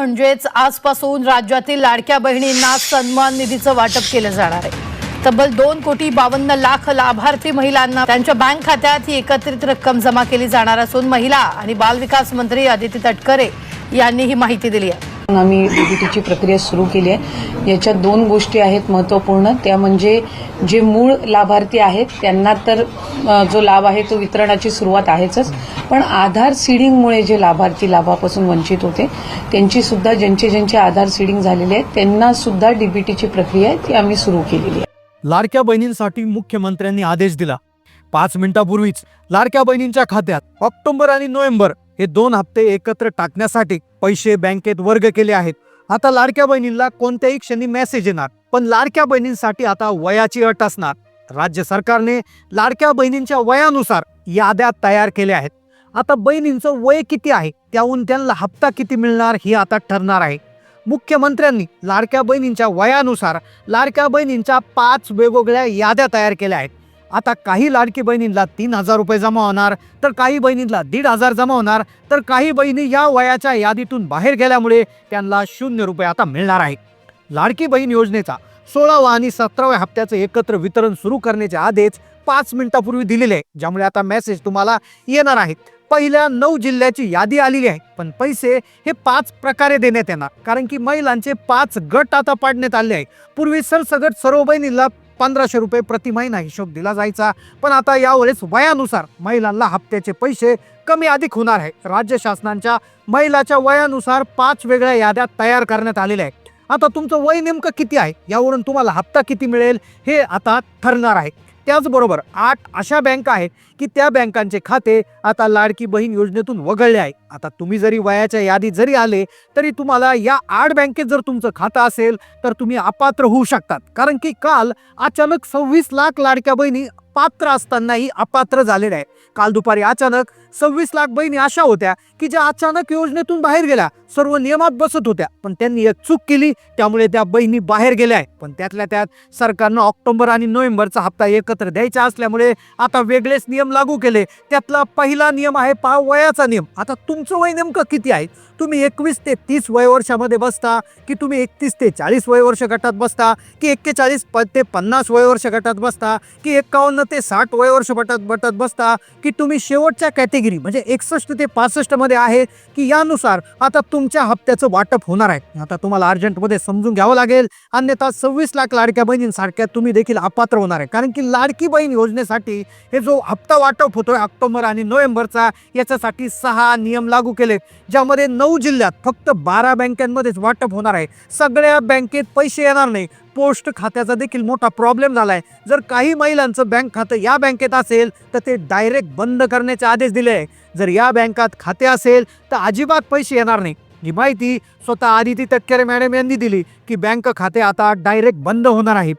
म्हणजेच आजपासून राज्यातील लाडक्या बहिणींना सन्मान निधीचं वाटप केलं जाणार आहे. तब्बल दोन कोटी बावन्न लाख लाभार्थी महिलांना त्यांच्या बँक खात्यात ही एकत्रित रक्कम जमा केली जाणार असून महिला आणि बालविकास मंत्री आदिती तटकरे यांनी ही माहिती दिली आहे. आम्ही डीबीटीची प्रक्रिया सुरू केली आहे. याच्यात दोन गोष्टी आहेत महत्त्वपूर्ण. त्या म्हणजे जे मूळ लाभार्थी आहेत त्यांना तर जो लाभ आहे तो वितरणाची सुरुवात आहेच पण आधार सीडिंगमुळे जे लाभार्थी लाभापासून वंचित होते त्यांची सुद्धा ज्यांचे ज्यांचे आधार सीडिंग झालेले आहेत त्यांना सुद्धा डीबीटीची प्रक्रिया आहे ती आम्ही सुरू केलेली आहे. लाडक्या बहिणींसाठी मुख्यमंत्र्यांनी आदेश दिला. पाच मिनिटापूर्वीच लाडक्या बहिणींच्या खात्यात ऑक्टोबर आणि नोव्हेंबर हे दोन हप्ते एकत्र टाकण्यासाठी पैसे बँकेत वर्ग केले आहेत. आता लाडक्या बहिणींना कोणत्याही क्षणी मेसेज येणार. पण लाडक्या बहिणींसाठी आता वयाची अट असणार. राज्य सरकारने लाडक्या बहिणींच्या वयानुसार याद्या तयार केल्या आहेत. आता बहिणींचं वय किती आहे? त्याहून त्यांना हप्ता किती मिळणार ही आता ठरणार आहे. मुख्यमंत्र्यांनी लाडक्या बहिणींच्या वयानुसार लाडक्या बहिणींच्या पाच वेगवेगळ्या याद्या तयार केल्या आहेत. आता काही लाडकी बहिणींना तीन हजार रुपये जमा होणार तर काही बहिणींना दीड हजार जमा होणार तर काही बहिणी या वयाच्या यादीतून बाहेर गेल्यामुळे त्यांना शून्य रुपये आता मिळणार आहे लाडकी बहीण योजनेचा सोळावा आणि सतराव्या हप्त्याचं एकत्र वितरण सुरू करण्याचे आदेश पाच मिनिटापूर्वी दिलेले आहे ज्यामुळे आता मेसेज तुम्हाला येणार आहेत. पहिल्या नऊ जिल्ह्याची यादी आलेली आहे पण पैसे हे पाच प्रकारे देण्यात येणार कारण की महिलांचे पाच गट आता पाडण्यात आले आहे पूर्वी सरसगट सर्व बहिणींना पंधराशे रुपये प्रति महिना हिशोब दिला जायचा. पण आता यावेळेस वयानुसार महिलांना हप्त्याचे पैसे कमी अधिक होणार आहे. राज्य शासनाच्या महिलाच्या वयानुसार पाच वेगळ्या याद्या तयार करण्यात आलेल्या आहेत. आता तुमचं वय नेमकं किती आहे? यावरून तुम्हाला हप्ता किती मिळेल? हे आता ठरणार आहे. त्याचबरोबर आठ अशा बँका आहेत की त्या बँकांचे खाते आता लाडकी बहीण योजनेतून वगळले आहे. आता तुम्ही जरी वयाच्या यादीत जरी आले तरी तुम्हाला या आठ बँकेत जर तुमचं खातं असेल तर तुम्ही अपात्र होऊ शकतात. कारण की काल अचानक सव्वीस लाख लाडक्या बहिणी पात्र असतानाही अपात्र झालेल्या आहे काल दुपारी अचानक सव्वीस लाख बहिणी अशा होत्या की ज्या अचानक योजनेतून बाहेर गेल्या. सर्व नियमात बसत होत्या. पण त्यांनी एक चूक केली. त्यामुळे त्या बहिणी बाहेर गेल्या. आहे पण त्यातल्या त्यात सरकारनं ऑक्टोबर आणि नोव्हेंबरचा हप्ता एकत्र द्यायचा असल्यामुळे आता वेगळेच नियम लागू केले. त्यातला पहिला नियम आहे पा वयाचा नियम. आता तुमचं वय नेमकं किती आहे? तुम्ही एकवीस ते तीस वय वर्षामध्ये बसता की तुम्ही एकतीस ते चाळीस वय वर्ष गटात बसता? की एक्केचाळीस प ते पन्नास वय वर्ष गटात बसता? की एकावन्न ते साठ वय वर्ष गटात गटात बसता? की तुम्ही शेवटच्या कॅटेगरी म्हणजे एकसष्ट ते पासष्टमध्ये आहे की यानुसार आता तुमच्या हप्त्याचं वाटप होणार आहे. आता तुम्हाला अर्जंटमध्ये समजून घ्यावं लागेल. अन्यथा सव्वीस लाख लाडक्या बहिणींसारख्या तुम्ही देखील अपात्र होणार आहे. कारण की लाडकी बहीण योजनेसाठी हे जो हप्ता वाटप होतोय ऑक्टोबर आणि नोव्हेंबरचा याच्यासाठी सहा नियम लागू केले. ज्यामध्ये नऊ जिल्ह्यात फक्त बारा बँकांमध्येच वाटप होणार आहे. सगळ्या बँकेत पैसे येणार नाही. पोस्ट खात्याचा देखील मोठा प्रॉब्लेम झाला आहे जर काही महिलांचं बँक खातं या बँकेत असेल तर ते डायरेक्ट बंद करण्याचे आदेश दिले आहे. जर या बँकात खाते असेल तर अजिबात पैसे येणार नाही. ही माहिती स्वतः आदिती तटकरे मॅडम यांनी दिली की बँक खाते आता डायरेक्ट बंद होणार आहे.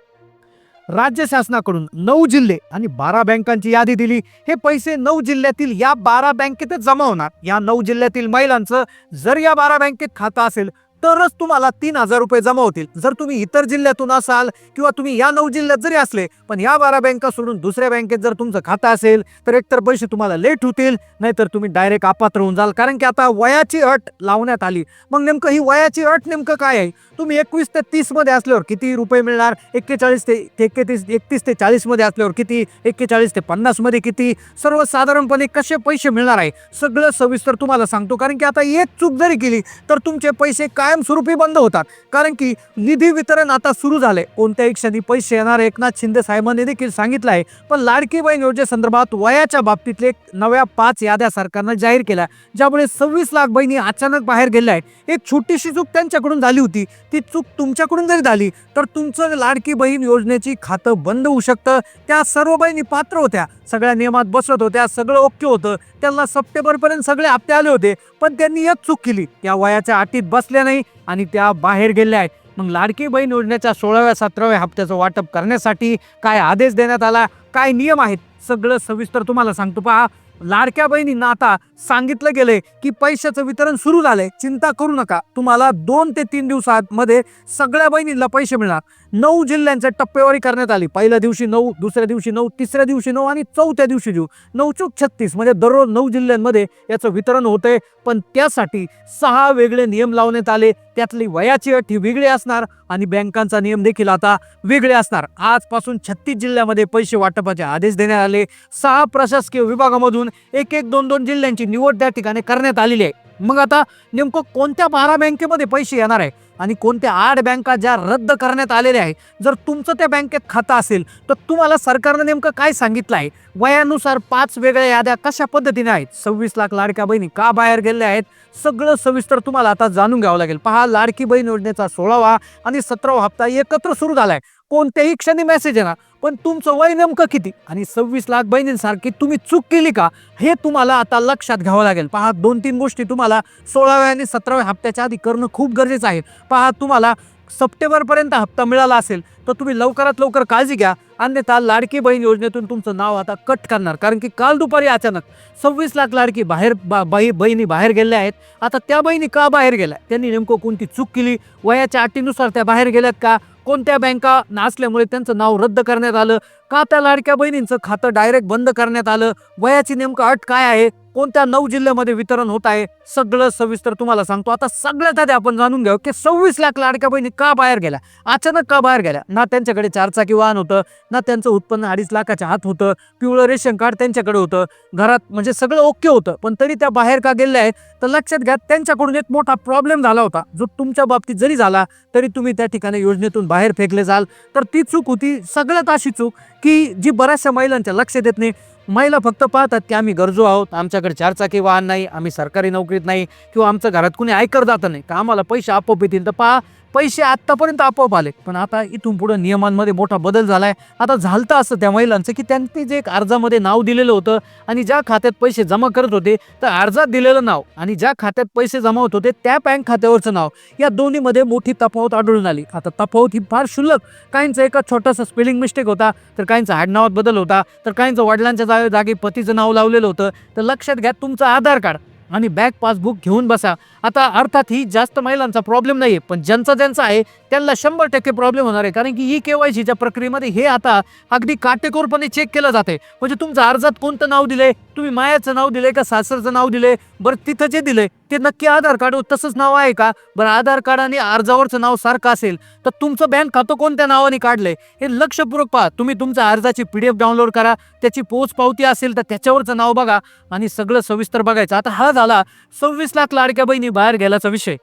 राज्य शासनाकडून नऊ जिल्हे आणि बारा बँकांची यादी दिली. हे पैसे नऊ जिल्ह्यातील या बारा बँकेतच जमा होणार. या नऊ जिल्ह्यातील महिलांचं जर या बारा बँकेत खातं असेल तरच तुम्हाला तीन हजार रुपये जमा होतील. जर तुम्ही इतर जिल्ह्यातून असाल किंवा तुम्ही या नऊ जिल्ह्यात जरी असले पण या बारा बँका सोडून दुसऱ्या बँकेत जर तुमचं खातं असेल तर एकतर पैसे तुम्हाला लेट होतील नाहीतर तुम्ही डायरेक्ट अपात्र होऊन जाल. कारण की आता वयाची अट लावण्यात आली. मग नेमकं ही वयाची अट नेमकं काय आहे? तुम्ही एकवीस ते तीसमध्ये असल्यावर किती रुपये मिळणार? एक्केचाळीस ते एक्केतीस एकतीस ते चाळीसमध्ये असल्यावर किती? एक्केचाळीस ते पन्नासमध्ये किती? सर्वसाधारणपणे कसे पैसे मिळणार आहे? सगळं सविस्तर तुम्हाला सांगतो. कारण की आता एक चूक जरी केली तर तुमचे पैसे काय कायमस्वरूपी बंद होतात. कारण की निधी वितरण आता सुरू झाले कोणत्याही क्षणी पैसे येणार एकनाथ शिंदे साहेबांनी देखील सांगितलं आहे. पण लाडकी बहीण योजनेसंदर्भात वयाच्या बाबतीतले नव्या पाच याद्या सरकारनं जाहीर केल्या ज्यामुळे सव्वीस लाख बहिणी अचानक बाहेर गेल्या आहेत. एक छोटीशी चूक त्यांच्याकडून झाली होती. ती चूक तुमच्याकडून जरी झाली तर तुमचं लाडकी बहीण योजनेची खातं बंद होऊ शकतं. त्या सर्व बहिणी पात्र होत्या. सगळ्या नियमात बसत होत्या सगळं ओके होतं. त्यांना सप्टेंबरपर्यंत सगळे हप्ते आले होते पण त्यांनी एक चूक केली. त्या वयाच्या अटीत बसल्या नाही आणि त्या बाहेर गेल्या आहेत. मग लाडकी बहीण योजनेच्या सोळाव्या सतराव्या हप्त्याचं वाटप करण्यासाठी काय आदेश देण्यात आला? काय नियम आहेत? सगळं सविस्तर तुम्हाला सांगतो पहा. लाडक्या बहिणींना आता सांगितलं गेलंय की पैशाचं वितरण सुरू झालंय. चिंता करू नका. तुम्हाला दोन ते तीन दिवसांमध्ये सगळ्या बहिणींना पैसे मिळणार. नऊ जिल्ह्यांच्या टप्पेवारी करण्यात आली. पहिल्या दिवशी नऊ दुसऱ्या दिवशी नऊ तिसऱ्या दिवशी नऊ आणि चौथ्या दिवशी देऊ नऊ चौक छत्तीस म्हणजे दररोज नऊ जिल्ह्यांमध्ये याचं वितरण होतंय. पण त्यासाठी सहा वेगळे नियम लावण्यात आले. त्यातली वयाची अट ही वेगळी असणार आणि बँकांचा नियम देखील आता वेगळे असणार. आजपासून छत्तीस जिल्ह्यामध्ये पैसे वाटपाचे आदेश देण्यात आले. सहा प्रशासकीय विभागामधून एक एक दोन दोन जिल्ह्यांची निवड त्या ठिकाणी करण्यात आलेली आहे. मग आता नेमकं कोणत्या बारा बँकेमध्ये पैसे येणार आहे? आणि कोणत्या आठ बँका ज्या रद्द करण्यात आलेल्या आहे जर तुमचं त्या बँकेत खातं असेल तर तुम्हाला सरकारनं नेमकं काय सांगितलं आहे? वयानुसार पाच वेगळ्या याद्या कशा पद्धतीने आहेत? सव्वीस लाख लाडक्या बहिणी का बाहेर गेल्या आहेत? सगळं सविस्तर तुम्हाला आता जाणून घ्यावं लागेल. पहा लाडकी बहीण योजनेचा सोळावा आणि सतरावा हप्ता एकत्र सुरू झाला आहे कोणत्याही क्षणी मेसेज येणार. पण तुमचं वय नेमकं किती? आणि सव्वीस लाख बहिणींसारखी तुम्ही चूक केली का? हे तुम्हाला आता लक्षात घ्यावं लागेल. पहा दोन तीन गोष्टी तुम्हाला सोळाव्या आणि सतराव्या हप्त्याच्या आधी करणं खूप गरजेचं आहे. पहा तुम्हाला सप्टेंबरपर्यंत हप्ता मिळाला असेल तर तुम्ही लवकरात लवकर काळजी घ्या. अन्यथा लाडकी बहीण योजनेतून तुमचं नाव आता कट करणार. कारण की काल दुपारी अचानक सव्वीस लाख लाडकी बाहेर बा बाई बहिणी बाहेर गेल्या आहेत. आता त्या बहिणी का बाहेर गेल्या? त्यांनी नेमकं कोणती चूक केली? वयाच्या अटीनुसार त्या बाहेर गेल्यात का? कोणत्या बँका नाचल्यामुळे त्यांचं नाव रद्द करण्यात आलं? का त्या लाडक्या बहिणींचं खातं डायरेक्ट बंद करण्यात आलं? वयाची नेमकं अट काय आहे? कोणत्या नऊ जिल्ह्यामध्ये वितरण होत आहे? सगळं सविस्तर तुम्हाला सांगतो. आता सगळ्यात आधी आपण जाणून घेऊ की सव्वीस लाख लाडक्या बहिणी का बाहेर गेल्या? अचानक का बाहेर गेल्या? ना त्यांच्याकडे चारचाकी वाहन होतं ना त्यांचं उत्पन्न अडीच लाखाच्या हात होतं पिवळं रेशन कार्ड त्यांच्याकडे होतं घरात म्हणजे सगळं ओके होतं. पण तरी त्या बाहेर का गेल्या आहेत? तर लक्षात घ्या त्यांच्याकडून एक मोठा प्रॉब्लेम झाला होता. जो तुमच्या बाबतीत जरी झाला तरी तुम्ही त्या ठिकाणी योजनेतून बाहेर फेकले जाल तर ती चूक होती सगळ्यात अशी चूक की जी बऱ्याचशा महिलांच्या लक्ष देत नाही. महिला फक्त पाहतात की आम्ही गरजू आहोत आमच्याकडे चारचाकी वाहन नाही आम्ही सरकारी नोकरीत नाही किंवा आमच्या घरात कुणी आयकर जात नाही का आम्हाला पैसे आपोआप येतील. तर पहा पैसे आत्तापर्यंत आपोआप आले. पण आता इथून पुढे नियमांमध्ये मोठा बदल झाला आहे आता झालतं असं त्या महिलांचं की त्यांनी जे एक अर्जामध्ये नाव दिलेलं होतं आणि ज्या खात्यात पैसे जमा करत होते तर अर्जात दिलेलं नाव आणि ज्या खात्यात पैसे जमा होत होते त्या बँक खात्यावरचं नाव. या दोन्हीमध्ये मोठी तफावत आढळून आली. आता तफावत ही फार शुल्लक काहींचा एका छोटासा स्पेलिंग मिस्टेक होता तर काहींचा आडनावात बदल होता तर काहींचं वडिलांच्या जागे जागी पतीचं नाव लावलेलं होतं. तर लक्षात घ्या तुमचं आधार कार्ड. आणि बॅक पासबुक घेऊन बसा. आता अर्थात ही जास्त महिलांचा प्रॉब्लेम नाही आहे पण ज्यांचा ज्यांचा आहे त्यांना शंभर टक्के प्रॉब्लेम होणार आहे. कारण की ई के वाय सीच्या प्रक्रियेमध्ये हे आता अगदी काटेकोरपणे चेक केलं जाते म्हणजे तुमचं अर्जात कोणतं नाव दिलंय? तुम्ही मायाचं नाव दिलंय का सासरचं नाव दिलंय? बरं तिथं जे दिलंय ते नक्की आधार कार्ड तसंच नाव आहे का? बरं आधार कार्ड आणि अर्जावरचं नाव सारखं असेल तर तुमचं बँक खातं कोणत्या नावाने काढलंय? हे लक्षपूर्वक पहा. तुम्ही तुमच्या अर्जाची पी डी एफ डाउनलोड करा त्याची पोच पावती असेल तर त्याच्यावरचं नाव बघा आणि सगळं सविस्तर बघायचं. आता हा झाला सव्वीस लाख लाडक्या बहिणी बाहेर गेल्याचा विषय.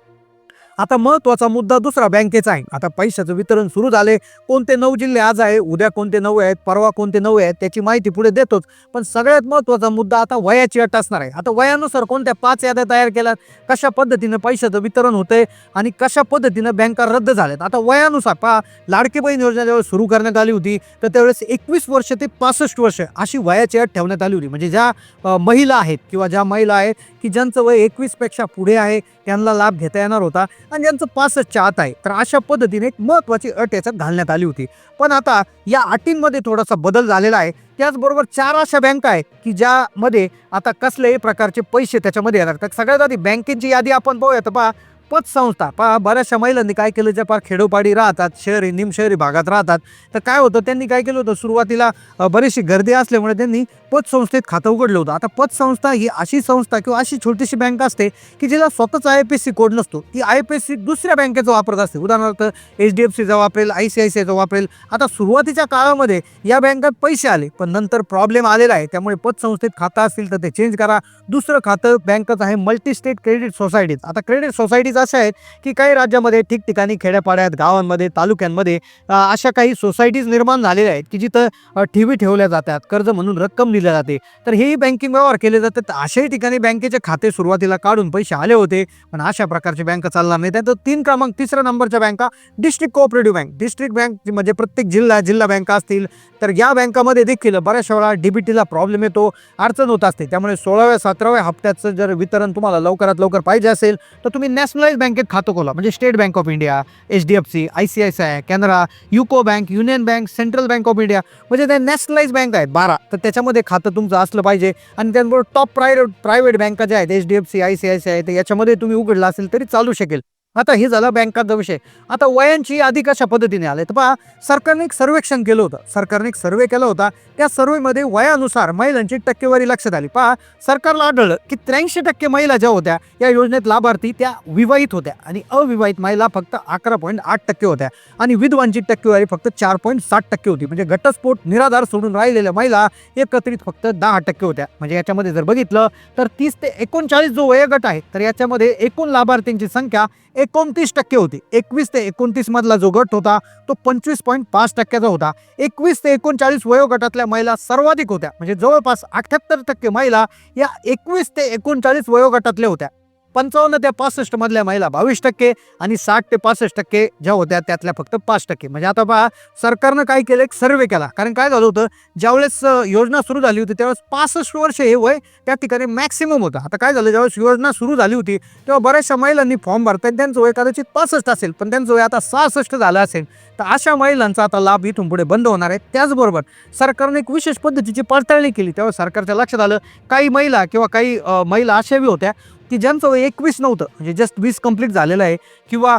आता महत्त्वाचा मुद्दा दुसरा बँकेचा आहे. आता पैशाचं वितरण सुरू झाले कोणते नऊ जिल्हे आज आहे उद्या कोणते नऊ आहेत परवा कोणते नऊ आहेत त्याची माहिती पुढे देतोच. पण सगळ्यात महत्त्वाचा मुद्दा आता वयाची अट असणार आहे. आता वयानुसार कोणत्या पाच याद्या तयार केल्यात कशा पद्धतीनं पैशाचं वितरण होतंय आणि कशा पद्धतीनं बँका रद्द झाल्यात. आता वयानुसार पहा लाडकी बहीण योजना ज्यावेळेस सुरू करण्यात आली होती तर त्यावेळेस एकवीस वर्ष ते पासष्ट वर्ष अशी वयाची अट ठेवण्यात आली होती. म्हणजे ज्या महिला आहेत किंवा ज्या महिला आहेत की ज्यांचं वय एकवीसपेक्षा पुढे आहे त्यांना लाभ घेता येणार होता. आणि ज्यांचं पासष्टच्या आत आहे. तर अशा पद्धतीने एक महत्त्वाची अट याच्यात घालण्यात आली होती. पण आता या अटींमध्ये थोडासा बदल झालेला आहे. त्याचबरोबर चार अशा बँका आहेत की ज्यामध्ये आता कसल्याही प्रकारचे पैसे त्याच्यामध्ये येणार. तर सगळ्यात आधी बँकेची यादी आपण पाहूया तर पहा पतसंस्था पहा बऱ्याचशा महिलांनी काय केलं ज्या फार खेडोपाडी राहतात शहरी निमशहरी भागात राहतात तर काय होतं त्यांनी काय केलं होतं सुरुवातीला बरीचशी गर्दी असल्यामुळे त्यांनी पतसंस्थेत खातं उघडलं होतं. आता पतसंस्था ही अशी संस्था किंवा अशी छोटीशी बँक असते की जिला स्वतःच I P S C code नसतो. ती आय पी एस सी दुसऱ्या बँकेचा वापरत असते. उदाहरणार्थ एच डी एफ सीचा वापरेल आय सी आय सी आयचा वापरेल. आता सुरुवातीच्या काळामध्ये या बँकात पैसे आले पण नंतर प्रॉब्लेम आलेला आहे. त्यामुळे पतसंस्थेत खातं असतील तर ते चेंज करा. दुसरं खातं बँकच आहे मल्टी स्टेट क्रेडिट सोसायटीत आता क्रेडिट गरज अशा आहेत की काही राज्यामध्ये ठिकठिकाणी खेड्यापाड्यात गावांमध्ये तालुक्यांमध्ये अशा काही सोसायटीज निर्माण झालेल्या आहेत की जिथं ठेवी ठेवल्या जातात कर्ज म्हणून रक्कम दिल्या जाते. तर हेही बँकिंग व्यवहार केले जातात. तर अशाही ठिकाणी बँकेचे खाते सुरुवातीला काढून पैसे आले होते. पण अशा प्रकारची बँक चालणार नाही त्यात तीन क्रमांक तिसऱ्या नंबरच्या बँका district cooperative bank district bank म्हणजे प्रत्येक जिल्हा जिल्हा बँका असतील. तर या बँकामध्ये देखील बऱ्याचशा वेळा डीबीटीला प्रॉब्लेम येतो अडचण होत असते. त्यामुळे सोळाव्या सतराव्या हप्त्याचं जर वितरण तुम्हाला लवकरात लवकर पाहिजे असेल तर तुम्ही नॅशनल नॅशनलाइज बँकेत खातं खोला म्हणजे State Bank of India H D F C I C I C I Canara UCO Bank Union Bank Central Bank of India म्हणजे त्या नॅशनलाइज बँक आहेत बारा. तर त्याच्यामध्ये खातं तुमचं असलं पाहिजे. आणि त्याचबरोबर टॉप प्रायव्हेट प्रायव्हेट बँका ज्या आहेत H D F C I C I C I तर याच्यामध्ये तुम्ही उघडलं असेल तरी चालू शकेल. आता हे झालं बँकांचा विषय. आता वयांची यादी कशा पद्धतीने आले? तर पहा सरकारने एक सर्वेक्षण केलं होतं. सरकारने एक सर्वे केला होता. त्या सर्वेमध्ये वयानुसार महिलांची टक्केवारी लक्षात आली. पहा सरकारला आढळलं की त्र्याऐंशी टक्के महिला ज्या होत्या या योजनेत लाभार्थी त्या विवाहित होत्या आणि अविवाहित महिला फक्त अकरा पॉईंट आठ टक्के होत्या आणि विधवांची टक्केवारी फक्त चार पॉईंट साठ टक्के होती. म्हणजे घटस्फोट निराधार सोडून राहिलेल्या महिला एकत्रित फक्त दहा टक्के होत्या. म्हणजे याच्यामध्ये जर बघितलं तर तीस ते एकोणचाळीस जो वयोगट आहे तर याच्यामध्ये एकूण लाभार्थींची संख्या एक एकोणतीस टक्के होती. एकवीस ते एकोणतीस मधला जो गट होता तो पंचवीस पॉईंट पाच टक्क्याचा होता. एकवीस ते एकोणचाळीस वयोगटातल्या महिला सर्वाधिक होत्या. म्हणजे जवळपास अठ्याहत्तर टक्के महिला या एकवीस ते एकोणचाळीस वयोगटातल्या होत्या. पंचावन्न ते पासष्ट मधल्या महिला बावीस टक्के आणि साठ ते पासष्ट टक्के ज्या होत्या त्यातल्या फक्त पाच टक्के. म्हणजे आता पहा सरकारनं काय केलं? एक सर्वे केला. कारण काय झालं होतं? ज्यावेळेस योजना सुरू झाली होती त्यावेळेस पासष्ट वर्ष हे वय त्या ठिकाणी मॅक्सिमम होतं. आता काय झालं? ज्यावेळेस योजना सुरू झाली होती तेव्हा बऱ्याचशा महिलांनी फॉर्म भरतात त्यांचं वय कदाचित पासष्ट असेल पण त्यांचं वय आता सहासष्ट झालं असेल. तर अशा महिलांचा आता लाभ इथून पुढे बंद होणार आहे. त्याचबरोबर सरकारने एक विशेष पद्धतीची पडताळणी केली. तेव्हा सरकारच्या लक्षात आलं काही महिला किंवा काही महिला अशाही होत्या की ज्यांचं वय एकवीस नव्हतं. म्हणजे जस्ट वीस कंप्लीट झालेलं आहे. किंवा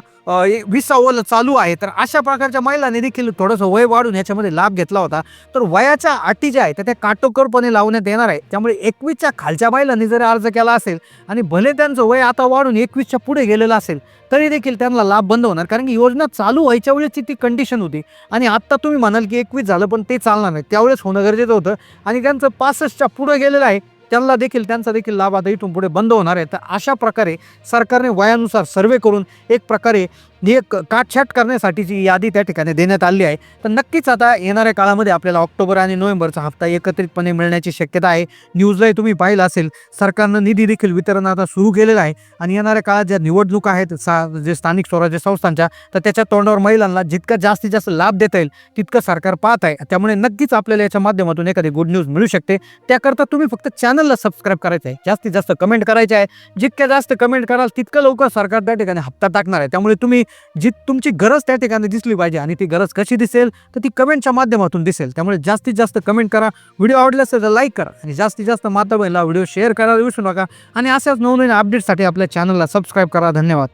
विसावं चालू आहे. तर अशा प्रकारच्या महिलांनी देखील थोडंसं वय वाढून याच्यामध्ये लाभ घेतला होता. तर वयाच्या अटी ज्या आहेत त्या त्या काटोकोरपणे लावण्यात येणार आहे. त्यामुळे एकवीसच्या खालच्या महिलांनी जरी अर्ज केला असेल आणि भले त्यांचं वय आता वाढून एकवीसच्या पुढे गेलेलं असेल तरी देखील त्यांना लाभ बंद होणार. कारण की योजना चालू व्हायच्या वेळेसची ती कंडिशन होती. आणि आत्ता तुम्ही म्हणाल की एकवीस झालं पण ते चालणार नाही. त्यावेळेस होणं गरजेचं होतं. आणि त्यांचं पासष्टच्या पुढं गेलेलं आहे. त्यांना देखील त्यांचा देखील लाभ आता इथून पुढे बंद होणार आहे. तर अशा प्रकारे सरकारने वयानुसार सर्वे करून एक प्रकारे एक काटछाट करण्यासाठीची यादी त्या ठिकाणी देण्यात आली आहे. तर नक्कीच आता येणाऱ्या काळामध्ये आपल्याला ऑक्टोबर आणि नोव्हेंबरचा हप्ता एकत्रितपणे मिळण्याची शक्यता आहे. न्यूजलाही तुम्ही पाहिलं असेल सरकारनं निधी देखील वितरण आता सुरू केलेलं आहे आणि येणाऱ्या काळात ज्या निवडणुका आहेत सा जे स्थानिक स्वराज्य संस्थांच्या तर त्याच्या तोंडावर महिलांना जितका जास्तीत जास्त लाभ देता येईल तितकं सरकार पाहत आहे. त्यामुळे नक्कीच आपल्याला याच्या माध्यमातून एखादी गुड न्यूज मिळू शकते. त्याकरता तुम्ही फक्त चॅनलला सबस्क्राईब करायचं आहे. जास्तीत जास्त कमेंट करायचे आहे. जितक्या जास्त कमेंट कराल तितकं लवकर सरकार त्या ठिकाणी हप्ता टाकणार आहे. त्यामुळे तुम्ही जी तुमची गरज त्या ठिकाणी दिसली पाहिजे आणि ती गरज कशी दिसेल तर ती कमेंटच्या माध्यमातून दिसेल. त्यामुळे जास्तीत जास्त कमेंट करा. व्हिडिओ आवडला असेल तर लाईक करा आणि जास्तीत जास्त माता व्हिडिओ शेअर करायला विसरू नका. आणि अशाच नवनवीन अपडेटसाठी आपल्या चॅनलला सबस्क्राईब करा. धन्यवाद.